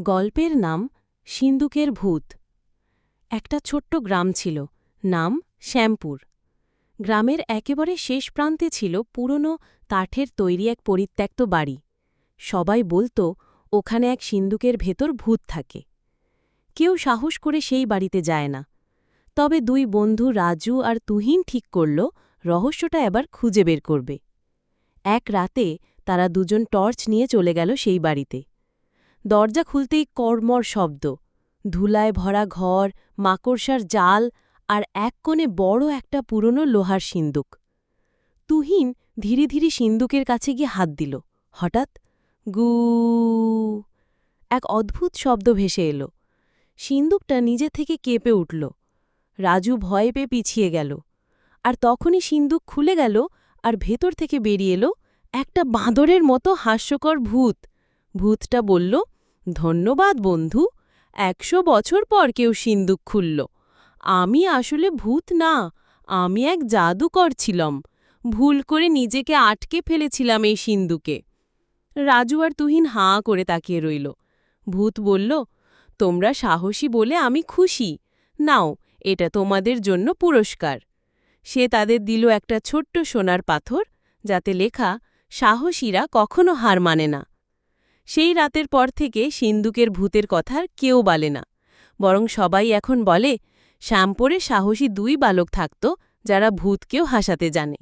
গল্পের নাম সিন্দুকের ভূত। একটা ছোট্ট গ্রাম ছিল, নাম শ্যামপুর। গ্রামের একেবারে শেষ প্রান্তে ছিল পুরনো কাঠের তৈরি এক পরিত্যক্ত বাড়ি। সবাই বলতো, ওখানে এক সিন্দুকের ভেতর ভূত থাকে। কেউ সাহস করে সেই বাড়িতে যায় না। তবে দুই বন্ধু রাজু আর তুহিন ঠিক করল, রহস্যটা এবার খুঁজে বের করবে। এক রাতে তারা দুজন টর্চ নিয়ে চলে গেল সেই বাড়িতে। দরজা খুলতেই কর্মর শব্দ। ধুলায় ভরা ঘর, মাকড়সার জাল আর এক কোণে বড় একটা পুরনো লোহার সিন্দুক। তুহিন ধীরে ধীরে সিন্দুকের কাছে গিয়ে হাত দিল। হঠাৎ গু এক অদ্ভুত শব্দ ভেসে এলো সিন্দুকটা নিজে থেকে কেঁপে উঠল রাজু ভয়ে পেয়ে পিছিয়ে গেল আর তখনই সিন্দুক খুলে গেল আর ভেতর থেকে বেরিয়ে এলো একটা বাঁদরের মতো হাস্যকর ভূত ভূতটা বলল, ধন্যবাদ, বন্ধু। একশো বছর পর কেউ সিন্দুক খুলল। আমি আসলে ভূত না, আমি এক জাদুকর ছিলাম। ভুল করে নিজেকে আটকে ফেলেছিলাম এই সিন্দুকে। রাজু আর তুহিন হাঁ করে তাকিয়ে রইল। ভূত বলল, তোমরা সাহসী বলে আমি খুশি। নাও, এটা তোমাদের জন্য পুরস্কার। সে তাদের দিল একটা ছোট্ট সোনার পাথর, যাতে লেখা, সাহসীরা কখনো হার মানে না। সেই রাতের পর থেকে সিন্দুকের ভূতের কথার কেউ বলে না। বরং সবাই এখন বলে, শ্যামপুরে সাহসী দুই বালক থাকত যারা ভূতকেও হাসাতে জানে।